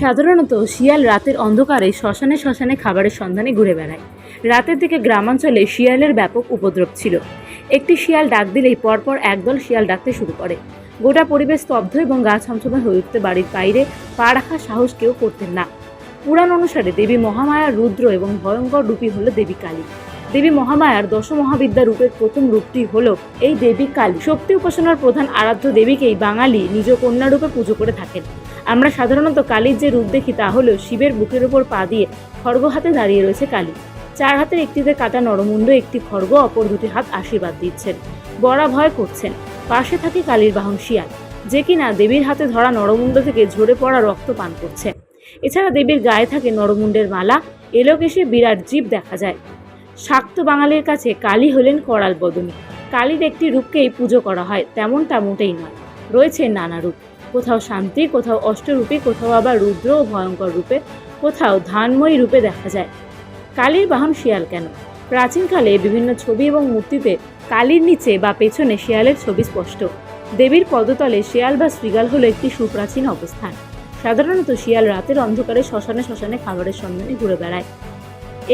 সাধারণত শিয়াল রাতের অন্ধকারে শ্মশানে শ্মশানে খাবারের সন্ধানে ঘুরে বেড়ায়। রাতের দিকে গ্রামাঞ্চলে শিয়ালের ব্যাপক উপদ্রব ছিল। একটি শিয়াল ডাক দিলেই পরপর একদল শিয়াল ডাকতে শুরু করে। গোটা পরিবেশ স্তব্ধ এবং গা ছমছমে হয়ে উঠতে বাড়ির বাইরে পা রাখার সাহস কেউ করতেন না। পুরাণ অনুসারে দেবী মহামায়া রুদ্র এবং ভয়ঙ্কর রূপী হল দেবী কালী। দেবী মহামায়ার দশ মহাবিদ্যা রূপের প্রথম রূপটি হল এই দেবী কালী। শক্তি উপাসনার প্রধান আরাধ্য দেবীকেই বাঙালি নিজ কন্যা রূপে পুজো করে থাকেন। আমরা সাধারণত কালীর যে রূপ দেখি তা হলো শিবের বুকের ওপর পা দিয়ে খড়গ হাতে দাঁড়িয়ে রয়েছে কালী। চার হাতের একটিতে কাটা নরমুণ্ড, একটি খড়গ, অপর দুটি হাত আশীর্বাদ দিচ্ছেন। বড়া ভয় করছেন। পাশে থাকে কালীর বাহন শিয়াল, যে কিনা দেবীর হাতে ধরা নরমুণ্ড থেকে ঝরে পড়া রক্ত পান করছে। এছাড়া দেবীর গায়ে থাকে নরমুণ্ডের মালা এলোকেশে বিরাট জীব দেখা যায়। শাক্ত বাঙালির কাছে কালী হলেন করাল বদনী। কালীর একটি রূপকেই পুজো করা হয়, তেমনটা মোটেই নয়। রয়েছে নানা রূপ। কোথাও শান্তি, কোথাও অষ্টরূপী, কোথাও আবার রুদ্র ও ভয়ঙ্কর রূপে, কোথাও ধানময়ী রূপে দেখা যায়। কালীর বাহন শিয়াল কেন? প্রাচীনকালে বিভিন্ন ছবি এবং মূর্তিতে কালীর নিচে বা পেছনে শিয়ালের ছবি স্পষ্ট। দেবীর পদতলে শিয়াল বা শ্রীগাল হলো একটি সুপ্রাচীন অবস্থান। সাধারণত শিয়াল রাতের অন্ধকারে শ্মশানে শ্মশানে খাবারের সন্ধানে ঘুরে বেড়ায়।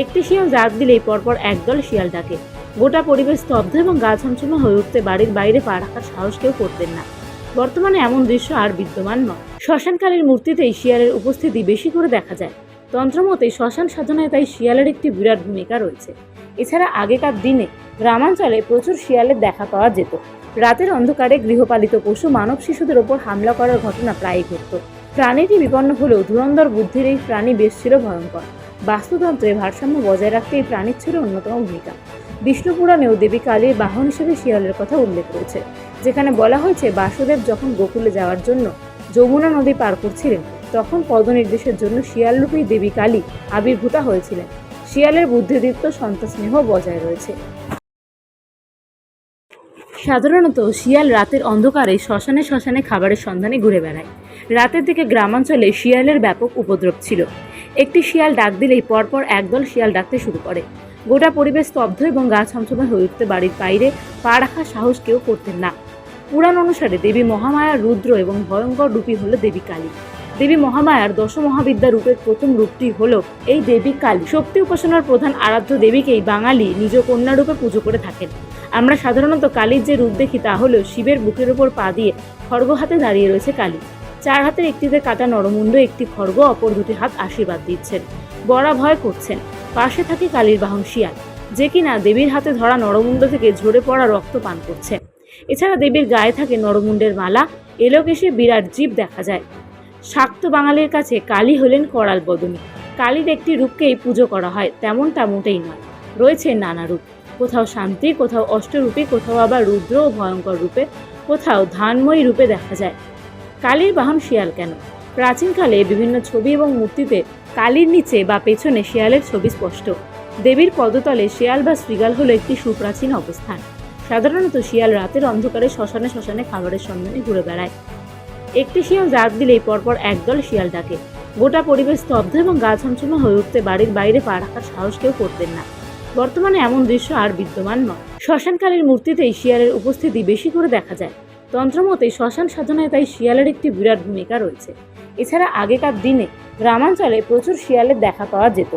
একটি শিয়াল ডাক দিলেই পরপর একদল শিয়াল ডাকে। গোটা পরিবেশ স্তব্ধ এবং গা ছমছমে হয়ে উঠতে বাড়ির বাইরে পা রাখার সাহস কেউ করতেন না। বর্তমানে এমন দৃশ্য আর বিদ্যমান নয়। শ্মশানকালীর মূর্তিতেই শিয়ালের উপস্থিতি বেশি করে দেখা যায়। তন্ত্রমতে শ্মশান সাধনায় তাই শিয়ালের একটি বিরাট ভূমিকা রয়েছে। এছাড়া আগেকার দিনে গ্রামাঞ্চলে প্রচুর শিয়ালের দেখা পাওয়া যেত। রাতের অন্ধকারে গৃহপালিত পশু মানব শিশুদের ওপর হামলা করার ঘটনা প্রায়ই ঘটত। প্রাণীটি বিপন্ন হলেও ধুরন্ধর বুদ্ধির এই প্রাণী বেশ ছিল ভয়ঙ্কর বাস্তুতন্ত্রে ভারসাম্য বজায় রাখতে এই প্রাণীর ছিল অন্যতম ভূমিকা। বিষ্ণু পুরাণেও দেবী কালীর বাহন হিসেবে শিয়ালের কথা উল্লেখ রয়েছে যেখানে বলা হয়েছে বাসুদেব যখন গোকুলে যাওয়ার জন্য যমুনা নদী পার করছিলেন, তখন পদনির্দেশের জন্য শিয়ালরূপী দেবী কালী আবির্ভূতা হয়েছিলেন। শিয়ালের বুদ্ধিদীপ্ত সন্তাস্নেহ বজায় রয়েছে। সাধারণত শিয়াল রাতের অন্ধকারে শ্মশানে শ্মশানে খাবারের সন্ধানে ঘুরে বেড়ায়। রাতের দিকে গ্রামাঞ্চলে শিয়ালের ব্যাপক উপদ্রব ছিল। একটি শিয়াল ডাক দিলেই পরপর একদল শিয়াল ডাকতে শুরু করে। গোটা পরিবেশ স্তব্ধ এবং গা ছমছমে হয়ে উঠতে বাড়ির বাইরে পা রাখার সাহস কেউ করতেন না। পুরাণ অনুসারে দেবী মহামায়া রুদ্র এবং ভয়ঙ্কর রূপী হল দেবী কালী। দেবী মহামায়ার দশ মহাবিদ্যা রূপের প্রথম রূপটি হল এই দেবী কালী। শক্তি উপাসনার প্রধান আরাধ্য দেবীকেই বাঙালি নিজ কন্যা রূপে পুজো করে থাকেন। আমরা সাধারণত কালীর যে রূপ দেখি তা হলো শিবের বুকের ওপর পা দিয়ে খড়গ হাতে দাঁড়িয়ে রয়েছে কালী। চার হাতের একটিতে কাটা নরমুণ্ড একটি খড়গ অপর দুটি হাত আশীর্বাদ দিচ্ছেন। বড়া ভয় করছেন। পাশে থাকে কালীর বাহন শিয়াল, যে কিনা দেবীর হাতে ধরা নরমুণ্ড থেকে ঝরে পড়া রক্ত পান করছে। এছাড়া দেবীর গায়ে থাকে নরমুণ্ডের মালা এলোকেশে বিরাট জীব দেখা যায়। শাক্ত বাঙালির কাছে কালী হলেন করাল বদনী। কালীর একটি রূপকেই পুজো করা হয়, তেমনটা মোটেই নয়। রয়েছে নানা রূপ। কোথাও শান্তি, কোথাও অষ্টরূপী, কোথাও আবার রুদ্র ও ভয়ঙ্কর রূপে, কোথাও ধানময়ী রূপে দেখা যায়। কালীর বাহন শিয়াল কেন? প্রাচীনকালে বিভিন্ন ছবি এবং মূর্তিতে কালীর নিচে বা পেছনে শিয়ালের ছবি স্পষ্ট। দেবীর পদতলে শিয়াল বা শ্রীগাল হলো একটি সুপ্রাচীন অবস্থান। সাধারণত শিয়াল রাতের অন্ধকারে শ্মশানে শ্মশানে খাবারের সন্ধানে ঘুরে বেড়ায়। একটি শিয়াল ডাক দিলেই পরপর একদল শিয়াল ডাকে। গোটা পরিবেশ স্তব্ধ এবং গা ছমছমে হয়ে উঠতে বাড়ির বাইরে পা রাখার সাহস কেউ করতেন না। বর্তমানে এমন দৃশ্য আর বিদ্যমান নয়। শ্মশানকালীর মূর্তিতেই শিয়ালের উপস্থিতি বেশি করে দেখা যায়। তন্ত্রমতে শ্মশান সাধনায় তাই শিয়ালের একটি বিরাট ভূমিকা রয়েছে। এছাড়া আগেকার দিনে গ্রামাঞ্চলে প্রচুর শিয়ালের দেখা পাওয়া যেত।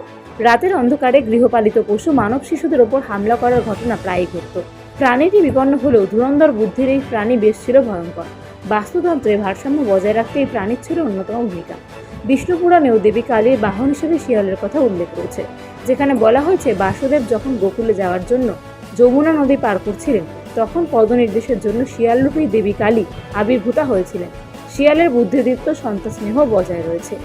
রাতের অন্ধকারে গৃহপালিত পশু মানব শিশুদের ওপর হামলা করার ঘটনা প্রায়ই ঘটত। প্রাণীটি বিপন্ন হলেও ধুরন্ধর বুদ্ধির এই প্রাণী বেশ ছিল ভয়ঙ্কর বাস্তুতন্ত্রে ভারসাম্য বজায় রাখতে এই প্রাণীর ছিল অন্যতম ভূমিকা। বিষ্ণু পুরাণেও দেবী কালীর বাহন হিসেবে শিয়ালের কথা উল্লেখ রয়েছে, যেখানে বলা হয়েছে বাসুদেব যখন গোকুলে যাওয়ার জন্য যমুনা নদী পার করছিলেন। তখন পদনির্দেশের জন্য শিয়ালরূপী দেবী কালী আবির্ভূতা হয়েছিলেন। শিয়ালের বুদ্ধিদীপ্ত সন্তাস্নেহ বজায় রয়েছে।